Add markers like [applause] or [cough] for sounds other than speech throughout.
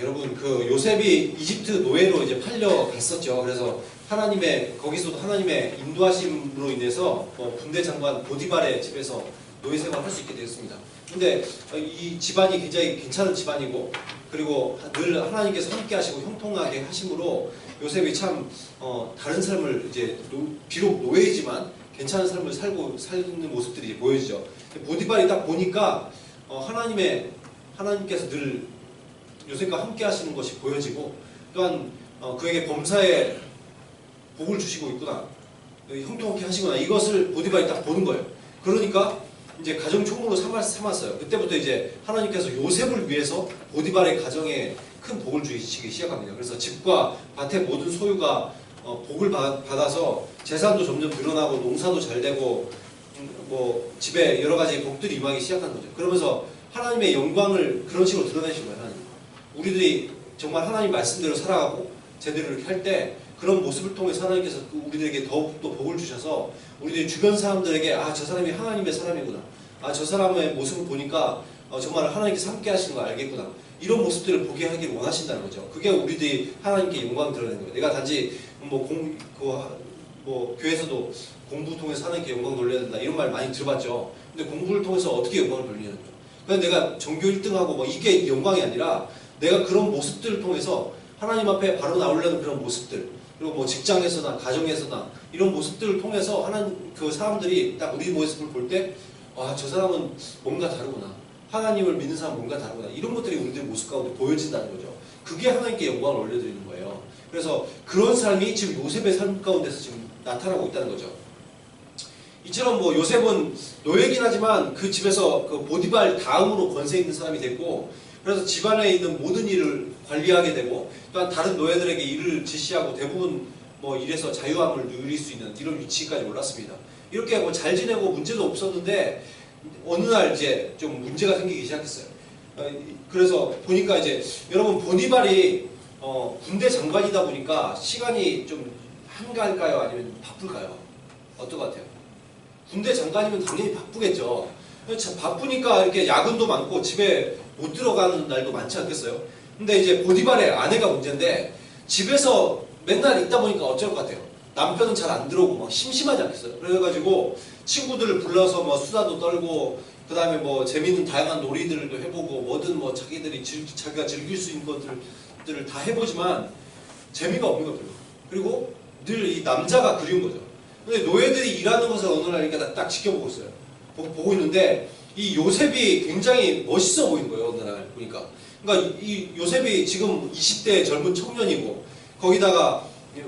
여러분 그 요셉이 이집트 노예로 이제 팔려 갔었죠. 그래서 하나님의 거기서도 하나님의 인도하심으로 인해서 어, 군대 장관 보디발의 집에서 노예 생활을 할 수 있게 되었습니다. 근데 어, 이 집안이 굉장히 괜찮은 집안이고 그리고 늘 하나님께서 함께 하시고 형통하게 하심으로 요셉이 참 어, 다른 삶을 이제 노- 비록 노예이지만 괜찮은 삶을 살고 살는 모습들이 보여지죠. 보디발이 딱 보니까 어, 하나님의 하나님께서 늘 요셉과 함께 하시는 것이 보여지고 또한 어, 그에게 범사에 복을 주시고 있구나 형통하게 하시구나 이것을 보디발이 딱 보는 거예요. 그러니까 이제 가정 총무로 삼았, 삼았어요. 그때부터 이제 하나님께서 요셉을 위해서 보디발의 가정에 큰 복을 주시기 시작합니다. 그래서 집과 밭의 모든 소유가 어, 복을 받, 받아서 재산도 점점 늘어나고 농사도 잘 되고 음, 뭐 집에 여러 가지 복들이 임하기 시작한 거죠. 그러면서 하나님의 영광을 그런 식으로 드러내신 거예요. 우리들이 정말 하나님 말씀대로 살아가고 제대로 이렇게 할 때 그런 모습을 통해서 하나님께서 그 우리들에게 더욱 더 복을 주셔서 우리들이 주변 사람들에게 아 저 사람이 하나님의 사람이구나. 아 저 사람의 모습을 보니까 어, 정말 하나님께서 함께 하시는 걸 알겠구나. 이런 모습들을 보게 하기를 원하신다는 거죠. 그게 우리들이 하나님께 영광 드러내는 거예요. 내가 단지 뭐공뭐 뭐 교회에서도 공부 통해서 하나님께 영광 돌려야 된다 이런 말 많이 들어봤죠. 근데 공부를 통해서 어떻게 영광을 거죠? 그냥 내가 전교 1등하고 뭐 이게 영광이 아니라 내가 그런 모습들을 통해서 하나님 앞에 바로 나오려는 그런 모습들 그리고 뭐 직장에서나 가정에서나 이런 모습들을 통해서 하나님 그 사람들이 딱 우리 모습을 볼 때 와 저 사람은 뭔가 다르구나 하나님을 믿는 사람 뭔가 다르구나 이런 것들이 우리들 모습 가운데 보여진다는 거죠. 그게 하나님께 영광을 올려드리는 거예요. 그래서 그런 삶이 지금 요셉의 삶 가운데서 지금 나타나고 있다는 거죠. 이처럼 뭐 요셉은 노예긴 하지만 그 집에서 그 보디발 다음으로 권세 있는 사람이 됐고 그래서 집안에 있는 모든 일을 관리하게 되고 또한 다른 노예들에게 일을 지시하고 대부분 뭐 일에서 자유함을 누릴 수 있는 이런 위치까지 올랐습니다. 이렇게 뭐 잘 지내고 문제도 없었는데 어느 날 이제 좀 문제가 생기기 시작했어요. 어, 그래서 보니까 이제 여러분 보디발이 어, 군대 장관이다 보니까 시간이 좀 한가할까요? 아니면 바쁠까요? 어떨 것 같아요? 군대 장관이면 당연히 바쁘겠죠. 참 바쁘니까 이렇게 야근도 많고 집에 못 들어가는 날도 많지 않겠어요? 근데 이제 보디발의 아내가 문제인데 집에서 맨날 있다 보니까 어쩔 것 같아요? 남편은 잘 안 들어오고 막 심심하지 않겠어요? 그래가지고 친구들을 불러서 뭐 수다도 떨고 그 다음에 뭐 재밌는 다양한 놀이들도 해보고 뭐든 뭐 자기들이 즐, 자기가 즐길 수 있는 것들을 다 해보지만 재미가 없는 거죠. 그리고 늘 이 남자가 그리운 거죠. 근데 노예들이 일하는 것을 어느 날 이렇게 딱 지켜보고 있어요. 보- 보고 있는데 이 요셉이 굉장히 멋있어 보이는 거예요. 어느 날 보니까. 그러니까 이 요셉이 지금 20대 젊은 청년이고 거기다가 이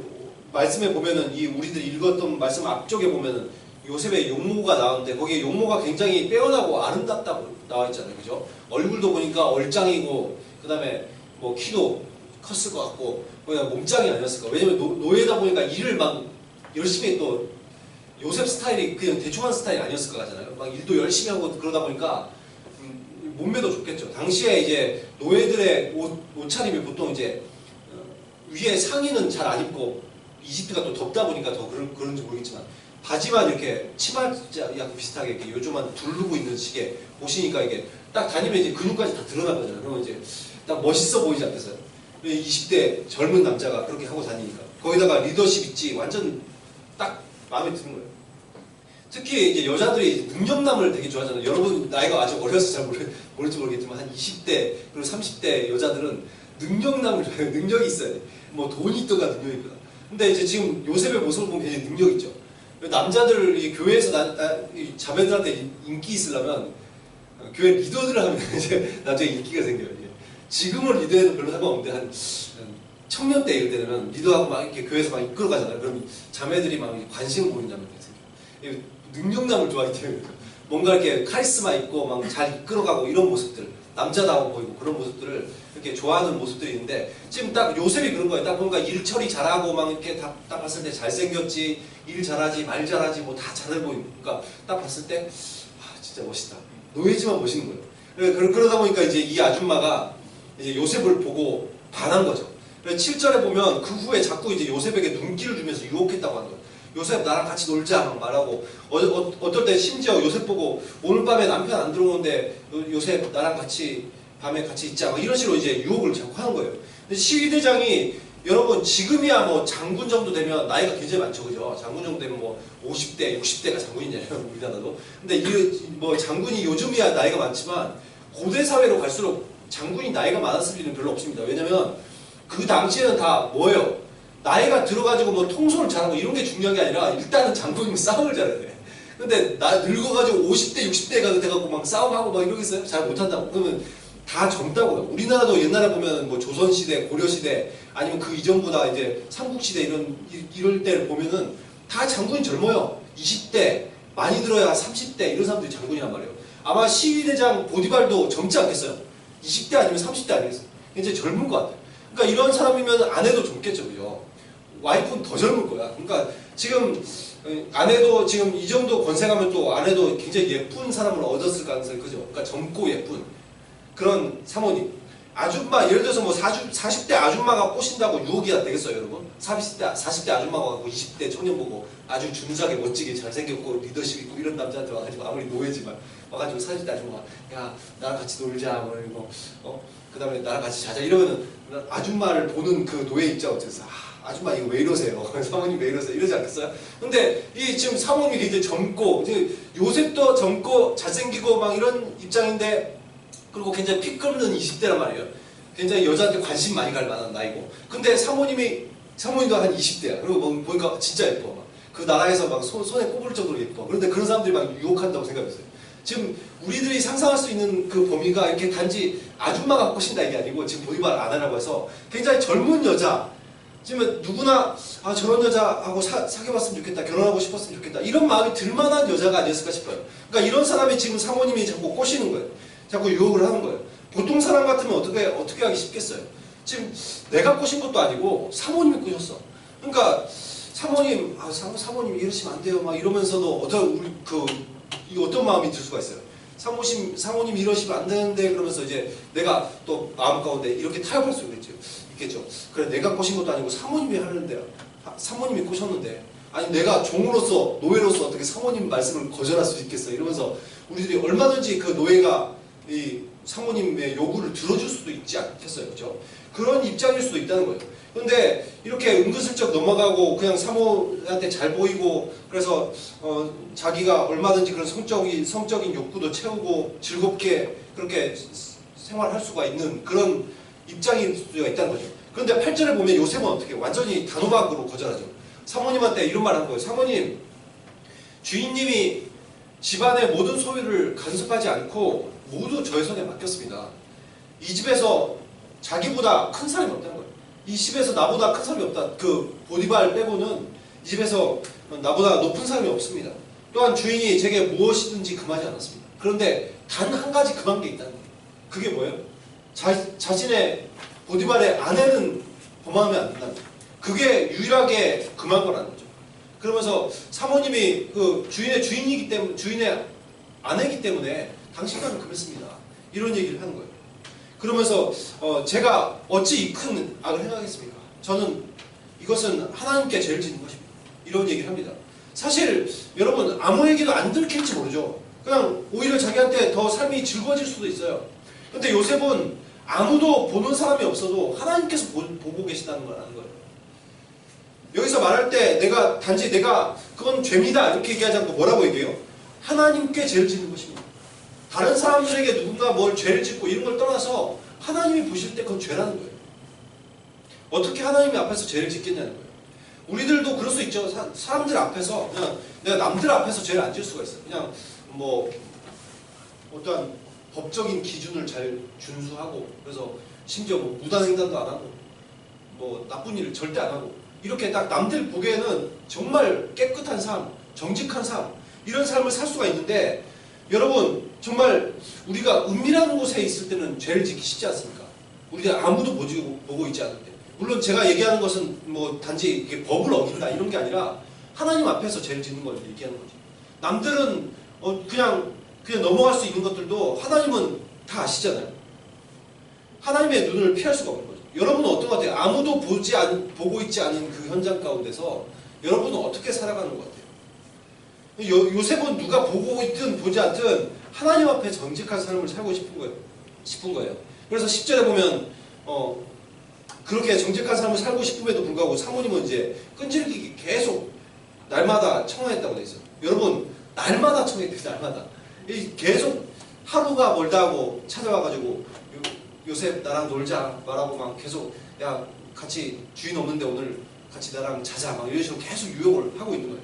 말씀에 보면은 이 우리들 읽었던 말씀 앞쪽에 보면은 요셉의 용모가 나오는데 거기에 용모가 굉장히 빼어나고 아름답다고 나와 있잖아요. 그죠? 얼굴도 보니까 얼짱이고 그다음에 뭐 키도 컸을 것 같고 그냥 몸짱이 아니었을까. 왜냐면 노, 노예다 보니까 일을 막 열심히 또 요셉 스타일이 그냥 대충 한 스타일이 아니었을 거잖아요. 막 일도 열심히 하고 그러다 보니까 음, 몸매도 좋겠죠. 당시에 이제 노예들의 옷, 옷차림이 보통 이제 어, 위에 상의는 잘 안 입고 이집트가 또 덥다 보니까 더 그런, 그런지 모르겠지만 바지만 이렇게 치마 약 비슷하게 이렇게 요즘만 두르고 있는 식의 옷이니까 이게 딱 다니면 이제 근육까지 다 드러나거든요. 그러면 이제 딱 멋있어 보이지 않겠어요? 20대 젊은 남자가 그렇게 하고 다니니까 거기다가 리더십 있지 완전 딱 마음에 드는 거예요. 특히 이제 여자들이 능력남을 되게 좋아하잖아요. 여러분 나이가 아직 어려서 잘 모르, 모를지 모르겠지만 한 20대 그리고 30대 여자들은 능력남을 좋아해요. 능력이 있어야 돼. 뭐 돈이 있거나 능력이 있거나. 근데 이제 지금 요셉의 모습을 보면 굉장히 능력 있죠. 남자들 이 교회에서 나, 나, 이 자매들한테 인기 있으려면 어, 교회 리더들을 하면 [laughs] 이제 나중에 인기가 생겨요. 지금은 리더에도 별로 상관없는데 한, 한 청년 때 이럴 때는 리더하고 막 이렇게 교회에서 막 이끌어 가잖아요. 그럼 자매들이 막 관심을 보인다면 생겨요. 이 능력남을 때문에 뭔가 이렇게 카리스마 있고 막 잘 이끌어가고 이런 모습들 남자다워 보이고 그런 모습들을 이렇게 좋아하는 모습들이 있는데 지금 딱 요셉이 그런 거예요. 딱 뭔가 일 처리 잘하고 막 이렇게 딱, 딱 봤을 때 잘생겼지 일 잘하지 말 잘하지 뭐 다 잘해 보이고 그러니까 딱 봤을 때 아, 진짜 멋있다. 노예지만 멋있는 거예요. 그러- 그러다 보니까 이제 이 아줌마가 이제 요셉을 보고 반한 거죠. 그래서 7절에 보면 그 후에 자꾸 이제 요셉에게 눈길을 주면서 유혹했다고 하는 거예요. 요셉 나랑 같이 놀자 막 말하고 어, 어, 어떨 때 심지어 요셉 보고 오늘 밤에 남편 안 들어오는데 요- 요셉 나랑 같이 밤에 같이 있자 뭐 이런 식으로 이제 유혹을 자꾸 하는 거예요. 근데 시위대장이 여러분 지금이야 뭐 장군 정도 되면 나이가 굉장히 많죠, 그죠? 장군 정도 되면 뭐 50대, 60대가 장군이잖아요, 우리나라도. 근데 이 뭐 장군이 요즘이야 나이가 많지만 고대 사회로 갈수록 장군이 나이가 많았을 일은 별로 없습니다. 왜냐면 그 당시에는 다 뭐예요? 나이가 들어가지고 뭐 통솔을 잘하고 이런 게 중요한 게 아니라 일단은 장군이 싸움을 잘해야 돼. 근데 나 늙어가지고 50대, 60대가 돼갖고 막 싸움하고 막 이러겠어요? 잘 못한다고. 그러면 다 젊다고요. 우리나라도 옛날에 보면 뭐 조선시대, 고려시대 아니면 그 이전보다 이제 삼국시대 이런, 이- 이럴 때를 보면은 다 장군이 젊어요. 20대, 많이 들어야 30대 이런 사람들이 장군이란 말이에요. 아마 시위대장 보디발도 젊지 않겠어요? 20대 아니면 30대 아니겠어요? 굉장히 젊은 것 같아요. 그러니까 이런 사람이면 아내도 젊겠죠, 그죠? 와이프는 더 젊을 거야. 그러니까 지금 어, 아내도 지금 이 정도 권세가면 또 아내도 굉장히 예쁜 사람을 얻었을 가능성이 크죠. 그러니까 젊고 예쁜 그런 사모님. 아줌마 예를 들어서 뭐 40, 40대 아줌마가 꼬신다고 유혹이 안 되겠어요, 여러분? 40대 40대 아줌마가 와고 20대 청년 보고 아주 준수하게 멋지게 잘생겼고 리더십 있고 이런 남자한테 와가지고 아무리 노예지만 와가지고 40대 아줌마가 야 나랑 같이 놀자 뭐 이러고 어 그 다음에 나랑 같이 자자 이러면은 아줌마를 보는 그 노예 입장 어땠어? 아, 아줌마 이거 왜 이러세요? [laughs] 사모님 왜 이러세요? 이러지 않겠어요? 근데 이 지금 사모님이 굉장히 젊고 이제 요셉도 젊고 잘생기고 막 이런 입장인데 그리고 굉장히 피 끓는 20대란 말이에요. 굉장히 여자한테 관심 많이 갈 만한 나이고. 근데 사모님이 사모님도 한 20대야. 그리고 뭐 보니까 진짜 예뻐. 막. 그 나라에서 막 손, 손에 꼽을 정도로 예뻐. 그런데 그런 사람들이 막 유혹한다고 생각했어요. 지금 우리들이 상상할 수 있는 그 범위가 이렇게 단지 아줌마가 꼬신다 이게 아니고 지금 보디발 아내라고 해서 굉장히 젊은 여자 지금 누구나 아 저런 여자하고 사, 사귀어봤으면 좋겠다 결혼하고 싶었으면 좋겠다 이런 마음이 들만한 여자가 아니었을까 싶어요. 그러니까 이런 사람이 지금 사모님이 자꾸 꼬시는 거예요. 자꾸 유혹을 하는 거예요. 보통 사람 같으면 어떻게 어떻게 하기 쉽겠어요? 지금 내가 꼬신 것도 아니고 사모님이 꼬셨어. 그러니까 사모님 아 사, 사모님 이러시면 안 돼요 막 이러면서도 어떤 우리 그이 어떤 마음이 들 수가 있어요? 사모님 사모님 이러시면 안 되는데 그러면서 이제 내가 또 마음 가운데 이렇게 타협할 수 있겠죠 있겠죠. 그래 내가 꼬신 것도 아니고 사모님이 하는데 아, 사모님이 꼬셨는데 아니 내가 종으로서 노예로서 어떻게 사모님 말씀을 거절할 수 있겠어 이러면서 우리들이 얼마든지 그 노예가 이 사모님의 요구를 들어줄 수도 있지 않겠어요, 그렇죠? 그런 입장일 수도 있다는 거예요. 그런데 이렇게 은근슬쩍 넘어가고 그냥 사모한테 잘 보이고 그래서 어, 자기가 얼마든지 그런 성적인 성적인 욕구도 채우고 즐겁게 그렇게 생활할 수가 있는 그런 입장일 수가 있다는 거죠. 그런데 8절에 보면 요셉은 어떻게 완전히 단호박으로 거절하죠. 사모님한테 이런 말 한 거예요. 사모님, 주인님이 집안의 모든 소유를 간섭하지 않고 모두 저의 손에 맡겼습니다. 이 집에서 자기보다 큰 사람이 없다는 거예요. 이 집에서 나보다 큰 사람이 없다. 그 보디발 빼고는 이 집에서 나보다 높은 사람이 없습니다. 또한 주인이 제게 무엇이든지 금하지 않았습니다. 그런데 단 한 가지 금한 게 있다는 거예요. 그게 뭐예요? 자, 자신의 보디발의 아내는 범하면 안 거예요. 그게 유일하게 금한 거라는 거죠. 그러면서 사모님이 그 주인의 주인이기 때문에 주인의 아내이기 때문에 당신과는 금했습니다. 이런 얘기를 하는 거예요. 그러면서 어, 제가 어찌 이 큰 악을 행하겠습니까? 저는 이것은 하나님께 죄를 짓는 것입니다. 이런 얘기를 합니다. 사실 여러분 아무에게도 안 들킬지 모르죠. 그냥 오히려 자기한테 더 삶이 즐거워질 수도 있어요. 근데 요셉은 아무도 보는 사람이 없어도 하나님께서 보, 보고 계시다는 걸 아는 거예요. 여기서 말할 때 내가 단지 내가 그건 죄입니다 이렇게 얘기하지 않고 뭐라고 얘기해요? 하나님께 죄를 짓는 것입니다. 다른 사람들에게 누군가 뭘 죄를 짓고 이런 걸 떠나서 하나님이 보실 때 그건 죄라는 거예요. 어떻게 하나님 앞에서 죄를 짓겠냐는 거예요. 우리들도 그럴 수 있죠. 사, 사람들 앞에서 그냥 내가 남들 앞에서 죄를 안 지을 수가 있어요. 그냥 뭐 어떠한 법적인 기준을 잘 준수하고 그래서 심지어 뭐 무단횡단도 안 하고 뭐 나쁜 일을 절대 안 하고 이렇게 딱 남들 보기에는 정말 깨끗한 삶, 정직한 삶 이런 삶을 살 수가 있는데 여러분 정말 우리가 은밀한 곳에 있을 때는 죄를 짓기 쉽지 않습니까? 우리가 아무도 보지, 보고 있지 않을 때 물론 제가 얘기하는 것은 뭐 단지 이게 법을 어긴다 이런 게 아니라 하나님 앞에서 죄를 짓는 걸 얘기하는 거죠. 남들은 어, 그냥 그냥 넘어갈 수 있는 것들도 하나님은 다 아시잖아요. 하나님의 눈을 피할 수가 없는 거죠. 여러분은 어떤 것 같아요? 아무도 보지 않, 보고 있지 않은 그 현장 가운데서 여러분은 어떻게 살아가는 것 같아요? 요, 요셉은 누가 보고 있든 보지 않든 하나님 앞에 정직한 삶을 살고 싶은 거예요. 싶은 거예요. 그래서 10절에 보면 어 그렇게 정직한 삶을 살고 싶음에도 불구하고 사모님은 이제 끈질기게 계속 날마다 청하했다고 돼 있어요. 여러분 날마다 청했대요. 날마다 이 계속 하루가 멀다 하고 찾아와가지고 요, 요셉 나랑 놀자 말하고 막 계속 야 같이 주인 없는데 오늘 같이 나랑 자자 막 이런 식으로 계속 유혹을 하고 있는 거예요.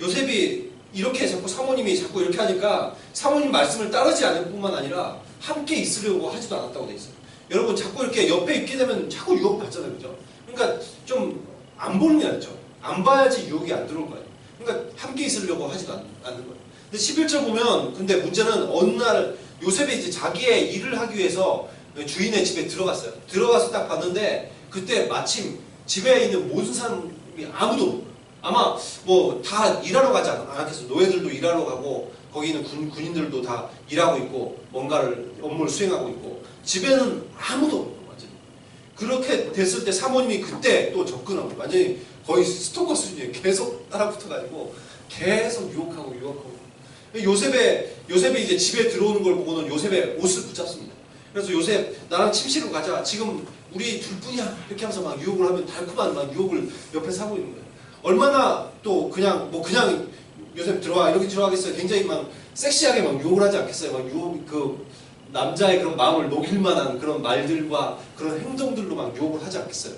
요셉이 이렇게 자꾸 사모님이 자꾸 이렇게 하니까 사모님 말씀을 따르지 않을 뿐만 아니라 함께 있으려고 하지도 않았다고 돼 있어요. 여러분 자꾸 이렇게 옆에 있게 되면 자꾸 유혹 받잖아요, 그죠? 그러니까 좀 안 보는 게 낫죠. 안 봐야지 유혹이 안 들어올 거예요. 그러니까 함께 있으려고 하지도 않, 않는 거예요. 근데 11절 보면 근데 문제는 어느 날 요셉이 이제 자기의 일을 하기 위해서 주인의 집에 들어갔어요. 들어가서 딱 봤는데 그때 마침 집에 있는 모든 사람이 아무도 아마 뭐 다 일하러 가지 않- 않았겠어요. 노예들도 일하러 가고 거기 있는 군, 군인들도 다 일하고 있고 뭔가를 업무를 수행하고 있고 집에는 아무도 없는. 완전히. 그렇게 됐을 때 사모님이 그때 또 접근하고 완전히 거의 스토커 수준이에요. 계속 따라붙어 가지고 계속 유혹하고 유혹하고 요셉의 요셉이 이제 집에 들어오는 걸 보고는 요셉의 옷을 붙잡습니다. 그래서 요셉 나랑 침실로 가자. 지금 우리 둘뿐이야. 이렇게 하면서 막 유혹을 하면 달콤한 막 유혹을 옆에서 하고 있는 거예요. 얼마나 또 그냥 뭐 그냥 요셉 들어와 이렇게 들어가겠어요. 굉장히 막 섹시하게 막 유혹을 하지 않겠어요. 막 유혹 그 남자의 그런 마음을 녹일 만한 그런 말들과 그런 행동들로 막 유혹을 하지 않겠어요.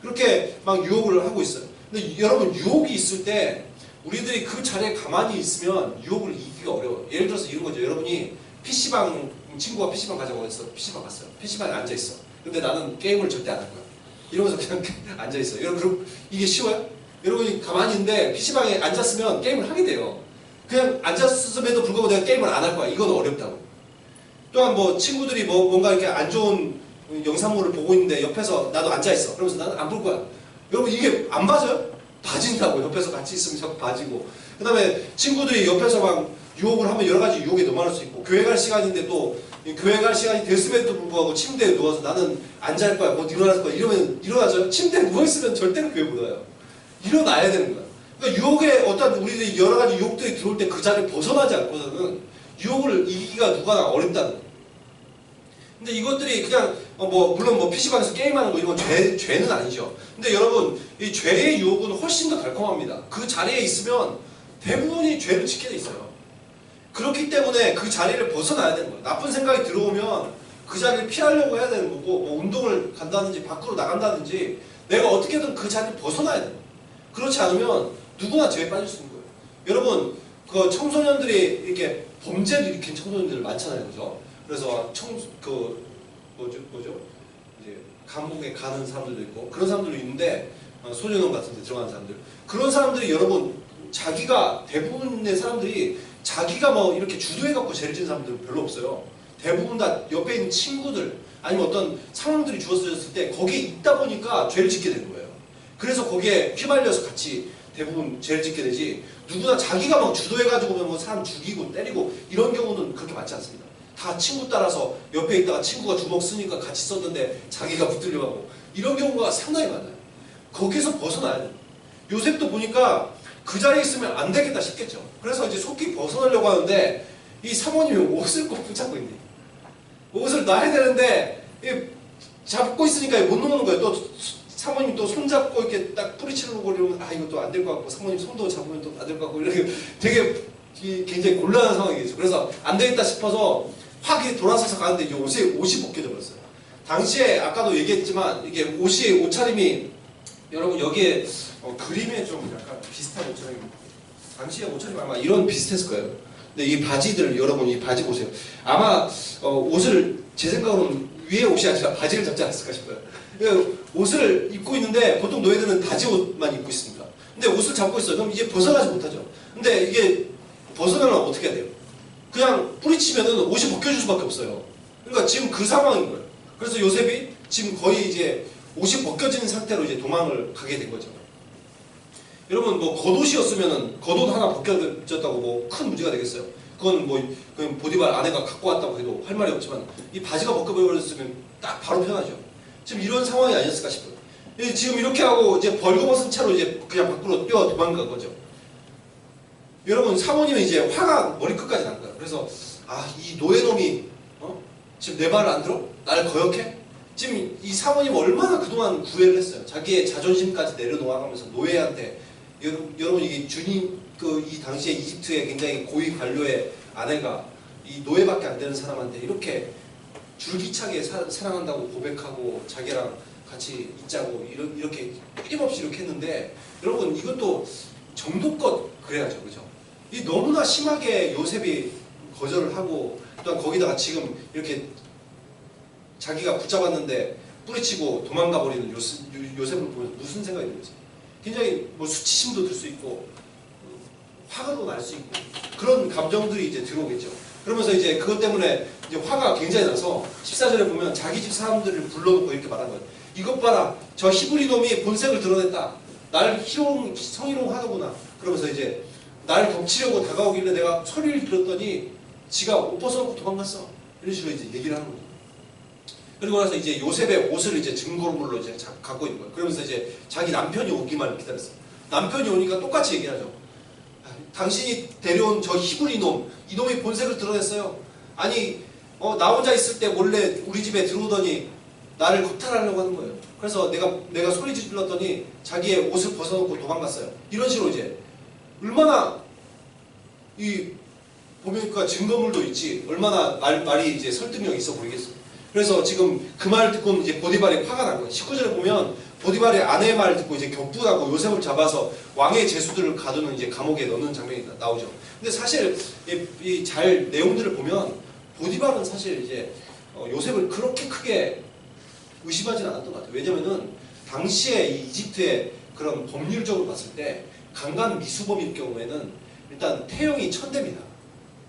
그렇게 막 유혹을 하고 있어요. 근데 여러분 유혹이 있을 때 우리들이 그 자리에 가만히 있으면 유혹을 이기기가 어려워요. 예를 들어서 이런 거죠. 여러분이 PC방 친구가 PC방 가자고 해서 PC방 갔어요. PC방에 앉아 있어. 근데 나는 게임을 절대 안 할 거야. 이러면서 그냥 [laughs] 앉아 있어. 여러분 이게 쉬워요? 여러분이 가만히 있는데 PC방에 앉았으면 게임을 하게 돼요. 그냥 앉았음에도 불구하고 내가 게임을 안 할 거야. 이건 어렵다고. 또한 뭐 친구들이 뭐 뭔가 이렇게 안 좋은 영상물을 보고 있는데 옆에서 나도 앉아 있어. 그러면서 나는 안 볼 거야. 여러분 이게 안 봐져요? 봐진다고 옆에서 같이 있으면 자꾸 봐지고. 그 다음에 친구들이 옆에서 막 유혹을 하면 여러 가지 유혹에 넘어갈 수 있고 교회 갈 시간인데 또이 교회 갈 시간이 됐음에도 불구하고 침대에 누워서 나는 안 잘 거야, 못 일어날 거야 이러면 일어나죠. 침대에 누워 있으면 절대로 교회 못 와요. 일어나야 되는 거야. 그러니까 유혹에 어떤 우리들이 여러 가지 유혹들이 들어올 때 그 자리를 벗어나지 않고서는 유혹을 이기기가 누가나 어렵다는 거예요. 근데 이것들이 그냥 어 뭐 물론 뭐 PC방에서 게임하는 거 이건 죄 죄는 아니죠. 근데 여러분 이 죄의 유혹은 훨씬 더 달콤합니다. 그 자리에 있으면 대부분이 죄를 짓게 돼 있어요. 그렇기 때문에 그 자리를 벗어나야 되는 거예요. 나쁜 생각이 들어오면 그 자리를 피하려고 해야 되는 거고 뭐 운동을 간다든지 밖으로 나간다든지 내가 어떻게든 그 자리를 벗어나야 돼요. 그렇지 않으면 누구나 죄에 빠질 수 있는 거예요. 여러분 그 청소년들이 이렇게 범죄를 일으킨 청소년들 많잖아요, 그죠? 그래서 청그 뭐죠, 뭐죠? 이제 감옥에 가는 사람들도 있고 그런 사람들도 있는데 어, 소년원 같은 데 들어가는 사람들 그런 사람들이 여러분 자기가 대부분의 사람들이 자기가 뭐 이렇게 주도해 갖고 죄를 지은 사람들은 별로 없어요. 대부분 다 옆에 있는 친구들 아니면 어떤 상황들이 주어졌을 때 거기에 있다 보니까 죄를 짓게 되는 거예요. 그래서 거기에 휘말려서 같이 대부분 죄를 짓게 되지 누구나 자기가 막 주도해가지고 뭐 사람 죽이고 때리고 이런 경우는 그렇게 많지 않습니다. 다 친구 따라서 옆에 있다가 친구가 주먹 쓰니까 같이 썼는데 자기가 붙들려가고 이런 경우가 상당히 많아요. 거기서 벗어나야 돼요. 요셉도 보니까 그 자리에 있으면 안 되겠다 싶겠죠. 그래서 이제 속기 벗어나려고 하는데 이 사모님이 옷을 꼭 붙잡고 있네. 옷을 놔야 되는데 이 잡고 있으니까 못 놓는 거예요. 또 사모님 또 손잡고 이렇게 딱 뿌리치려고 그러면 아 이것도 안 될 것 같고 사모님 손도 잡으면 또 안 될 것 같고 이렇게 되게 이 굉장히 곤란한 상황이겠죠. 그래서 안 되겠다 싶어서 확 이렇게 돌아서서 가는데 이제 옷이 옷이 벗겨져 버렸어요. 당시에 아까도 얘기했지만 이게 옷이 옷차림이 여러분 여기에 어, 그림에 좀 약간 비슷한 옷차림 당시에 옷차림 아마 이런 비슷했을 거예요. 근데 이 바지들 여러분 이 바지 보세요. 아마 어, 옷을 제 생각으로는 위에 옷이 아니라 바지를 잡지 않았을까 싶어요. 그 옷을 입고 있는데 보통 노예들은 바지 옷만 입고 있습니다. 근데 옷을 잡고 있어요. 그럼 이제 벗어나지 못하죠. 근데 이게 벗어나면 어떻게 해야 돼요? 그냥 뿌리치면은 옷이 벗겨질 수밖에 없어요. 그러니까 지금 그 상황인 거예요. 그래서 요셉이 지금 거의 이제 옷이 벗겨진 상태로 이제 도망을 가게 된 거죠. 여러분 뭐 겉옷이었으면은 겉옷 하나 벗겨졌다고 뭐 큰 문제가 되겠어요? 그건 뭐 그냥 보디발 아내가 갖고 왔다고 해도 할 말이 없지만 이 바지가 벗겨버렸으면 딱 바로 편하죠. 지금 이런 상황이 아니었을까 싶어요. 예, 지금 이렇게 하고 이제 벌거벗은 채로 이제 그냥 밖으로 뛰어 도망간 거죠. 여러분 사모님은 이제 화가 머리끝까지 난 거예요. 그래서 아 이 노예놈이 어? 지금 내 말을 안 들어? 나를 거역해? 지금 이 사모님 얼마나 그동안 구애를 했어요. 자기의 자존심까지 내려놓아가면서 노예한테 여러분, 여러분 이게 주님 그 이 당시에 이집트의 굉장히 고위 관료의 아내가 이 노예밖에 안 되는 사람한테 이렇게 줄기차게 사, 사랑한다고 고백하고 자기랑 같이 있자고 이렇게 끊임없이 이렇게 했는데 여러분 이것도 정도껏 그래야죠 그죠? 이 너무나 심하게 요셉이 거절을 하고 또한 거기다가 지금 이렇게 자기가 붙잡았는데 뿌리치고 도망가 버리는 요셉, 요셉을 보면서 무슨 생각이 들겠어요? 굉장히 뭐 수치심도 들 수 있고 화가도 날 수 있고 그런 감정들이 이제 들어오겠죠. 그러면서 이제 그것 때문에 이제 화가 굉장히 나서 14절에 보면 자기 집 사람들을 불러놓고 이렇게 말한 거예요. 이것 봐라. 저 히브리 놈이 본색을 드러냈다. 나를 희롱, 성희롱 하더구나. 그러면서 이제 나를 덮치려고 다가오길래 내가 소리를 들었더니 지가 옷 벗어놓고 도망갔어. 이런 식으로 이제 얘기를 하는 거죠. 그리고 나서 이제 요셉의 옷을 이제 증거물로 이제 자- 갖고 있는 거예요. 그러면서 이제 자기 남편이 오기만 기다렸어요. 남편이 오니까 똑같이 얘기하죠. 아, 당신이 데려온 저 히브리 놈, 이 놈이 본색을 드러냈어요. 아니, 어, 나 혼자 있을 때 몰래 우리 집에 들어오더니 나를 겁탈하려고 하는 거예요. 그래서 내가 내가 소리 질렀더니 자기의 옷을 벗어놓고 도망갔어요. 이런 식으로 이제 얼마나 이 보니까 증거물도 있지 얼마나 말, 말이 이제 설득력 있어 보이겠어요. 그래서 지금 그 말을 듣고 이제 보디발이 화가 난 거예요. 19절에 보면 보디발의 아내의 말을 듣고 이제 격분하고 요셉을 잡아서 왕의 제수들을 가두는 이제 감옥에 넣는 장면이 나- 나오죠. 근데 사실 이 잘 내용들을 보면 보디발은 사실 이제 어, 요셉을 그렇게 크게 의심하지는 않았던 것 같아요. 왜냐면은 당시에 이 이집트의 그런 법률적으로 봤을 때 강간 미수범일 경우에는 일단 태형이 천대입니다.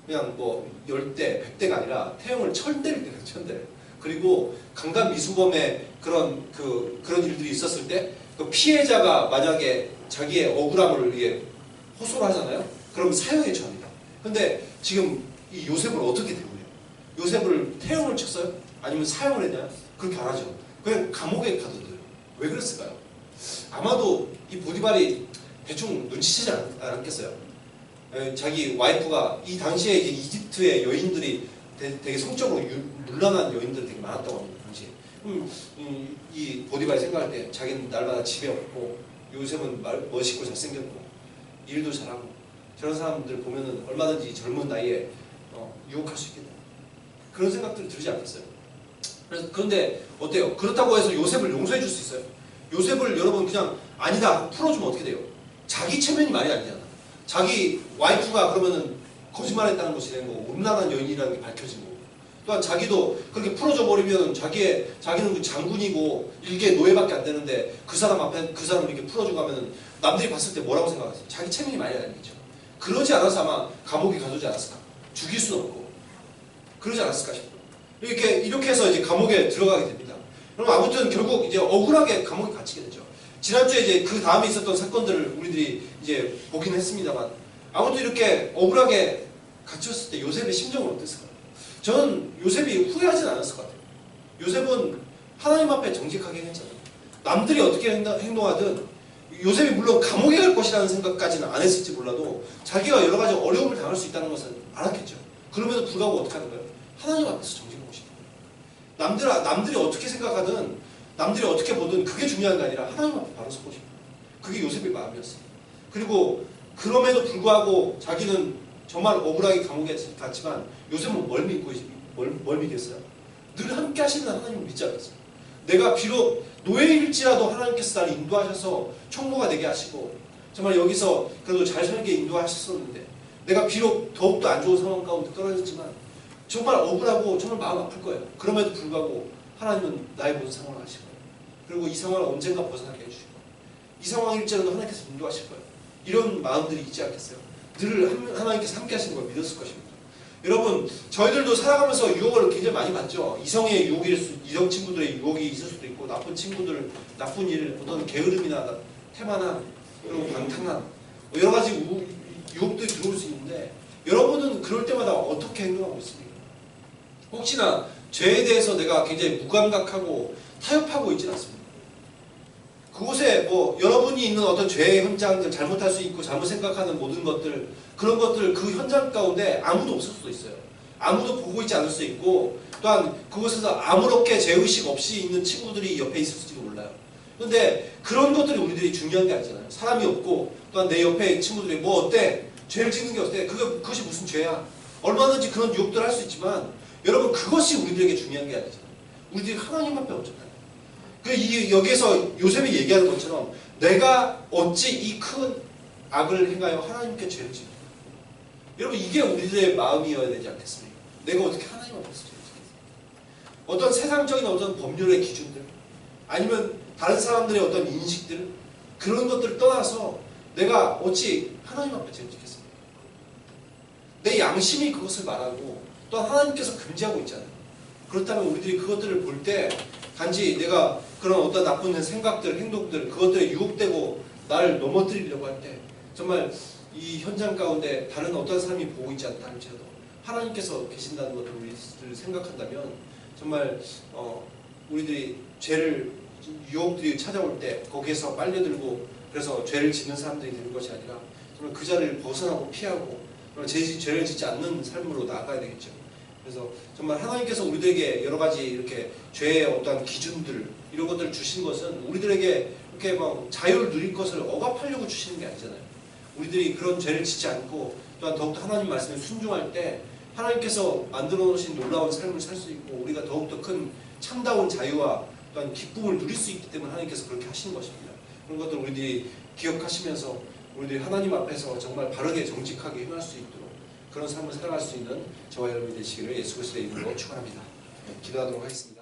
그냥 뭐 열대, 백대가 아니라 태형을 천대를 때려요, 천대. 그리고 강간 미수범의 그런 그 그런 일들이 있었을 때 그 피해자가 만약에 자기의 억울함을 이게 호소를 하잖아요. 그럼 사형에 처합니다. 근데 지금 이 요셉을 어떻게 대우해요? 요셉을 태형을 쳤어요? 아니면 사형을 했나요? 그렇게 안 하죠. 그냥 감옥에 가둬둬요. 왜 그랬을까요? 아마도 이 보디발이 대충 눈치채지 않, 않았겠어요. 에, 자기 와이프가 이 당시에 이집트의 여인들이 되, 되게 성적으로 유, 문란한 여인들이 되게 많았다고 합니다. 당시에. 음, 음, 이 보디발이 생각할 때 자기는 날마다 집에 없고 요셉은 말, 멋있고 잘생겼고 일도 잘하고 저런 사람들 보면은 얼마든지 젊은 나이에 어, 유혹할 수 있겠다. 그런 생각들이 들지 않겠어요? 그래서 그런데 어때요? 그렇다고 해서 요셉을 용서해 줄 수 있어요? 요셉을 여러분 그냥 아니다 풀어주면 어떻게 돼요? 자기 체면이 말이 아니잖아. 자기 와이프가 그러면은 거짓말했다는 것이 되는 거고 음란한 여인이라는 게 밝혀진 거고 또한 자기도 그렇게 풀어줘 버리면 자기의 자기는 그 장군이고 일개 노예밖에 안 되는데 그 사람 앞에 그 사람 이렇게 풀어주고 하면은 남들이 봤을 때 뭐라고 생각하세요? 자기 체면이 말이 아니겠죠. 그러지 않아서 아마 감옥에 가두지 않았을까? 죽일 수는 없고 그러지 않았을까 싶어요. 이렇게 이렇게 해서 이제 감옥에 들어가게 됩니다. 그럼 아무튼 결국 이제 억울하게 감옥에 갇히게 되죠. 지난주에 이제 그 다음에 있었던 사건들을 우리들이 이제 보긴 했습니다만 아무튼 이렇게 억울하게 갇혔을 때 요셉의 심정은 어땠을까요? 저는 요셉이 후회하진 않았을 것 같아요. 요셉은 하나님 앞에 정직하게 했잖아요. 남들이 어떻게 행동- 행동하든 요셉이 물론 감옥에 갈 것이라는 생각까지는 안 했을지 몰라도 자기가 여러 가지 어려움을 당할 수 있다는 것은 알았겠죠. 그럼에도 불구하고 어떻게 하는 거예요? 하나님 앞에서 싶은 거예요. 남들, 남들이 어떻게 생각하든 남들이 어떻게 보든 그게 중요한 게 아니라 하나님 앞에 바로 서고 거예요. 그게 요셉의 마음이었어요. 그리고 그럼에도 불구하고 자기는 정말 억울하게 감옥에 갔지만 요셉은 뭘 믿고 있- 뭘, 뭘 믿겠어요? 늘 함께 하시는 하나님을 믿지 않겠어요? 내가 비록 노예일지라도 하나님께서 나를 인도하셔서 총무가 되게 하시고 정말 여기서 그래도 잘 살게 인도하셨었는데 내가 비록 더욱더 안 좋은 상황 가운데 떨어졌지만 정말 억울하고 정말 마음 아플 거예요. 그럼에도 불구하고 하나님은 나의 모든 상황을 거예요. 그리고 이 상황을 언젠가 벗어나게 거예요. 이 상황일지라도 하나님께서 인도하실 거예요. 이런 마음들이 있지 않겠어요? 늘 한- 하나님께서 함께 하시는 걸 믿었을 것입니다. 여러분, 저희들도 살아가면서 유혹을 굉장히 많이 받죠. 이성의 유혹일 수, 이성 친구들의 유혹이 있을 수도 있고, 나쁜 친구들, 나쁜 일, 어떤 게으름이나 나- 태만함, 그리고 방탕함, 뭐 여러 가지 우- 유혹들이 들어올 수 있는데, 여러분은 그럴 때마다 어떻게 행동하고 있습니까? 혹시나 죄에 대해서 내가 굉장히 무감각하고 타협하고 있지는 않습니다. 그곳에 뭐 여러분이 있는 어떤 죄의 현장들 잘못할 수 있고 잘못 생각하는 모든 것들 그런 것들 그 현장 가운데 아무도 없을 수도 있어요. 아무도 보고 있지 않을 수 있고 또한 그곳에서 아무렇게 죄의식 없이 있는 친구들이 옆에 있을지도 몰라요. 근데 그런 것들이 우리들이 중요한 게 아니잖아요. 사람이 없고 또한 내 옆에 친구들이 뭐 어때? 죄를 짓는 게 어때? 그게, 그것이 무슨 죄야? 얼마든지 그런 유혹들 할 수 있지만 여러분 그것이 우리들에게 중요한 게 아니잖아요. 우리들이 하나님 앞에 어쩌나요? 그이 여기서 요셉이 얘기하는 것처럼 내가 어찌 이 큰 악을 행하여 하나님께 죄를 짓고 여러분 이게 우리들의 마음이어야 되지 않겠습니까? 내가 어떻게 하나님 앞에서 죄를 짓겠습니까? 어떤 세상적인 어떤 법률의 기준들 아니면 다른 사람들의 어떤 인식들 그런 것들을 떠나서 내가 어찌 하나님 앞에 죄를 짓겠습니까? 내 양심이 그것을 말하고 또 하나님께서 금지하고 있잖아요. 그렇다면 우리들이 그것들을 볼 때 단지 내가 그런 어떤 나쁜 생각들, 행동들 그것들에 유혹되고 나를 넘어뜨리려고 할 때 정말 이 현장 가운데 다른 어떤 사람이 보고 있지 않다 할지라도 하나님께서 계신다는 것을 우리들 생각한다면 정말 어, 우리들이 죄를 유혹들이 찾아올 때 거기에서 빨려들고 그래서 죄를 짓는 사람들이 되는 것이 아니라 정말 그 자리를 벗어나고 피하고 정말 죄, 죄를 짓지 않는 삶으로 나아가야 되겠죠. 그래서 정말 하나님께서 우리들에게 여러 가지 이렇게 죄의 어떠한 기준들 이런 것들을 주신 것은 우리들에게 이렇게 막 자유를 누릴 것을 억압하려고 주시는 게 아니잖아요. 우리들이 그런 죄를 짓지 않고 또한 더욱더 하나님 말씀에 순종할 때 하나님께서 만들어 놓으신 놀라운 삶을 살 수 있고 우리가 더욱더 큰 참다운 자유와 또한 기쁨을 누릴 수 있기 때문에 하나님께서 그렇게 하시는 것입니다. 그런 것들 우리들이 기억하시면서 우리들이 하나님 앞에서 정말 바르게 정직하게 행할 수 있도록 그런 삶을 살아갈 수 있는 저와 여러분이 되시기를 예수 그리스도의 이름으로 축원합니다. 네, 기도하도록 하겠습니다.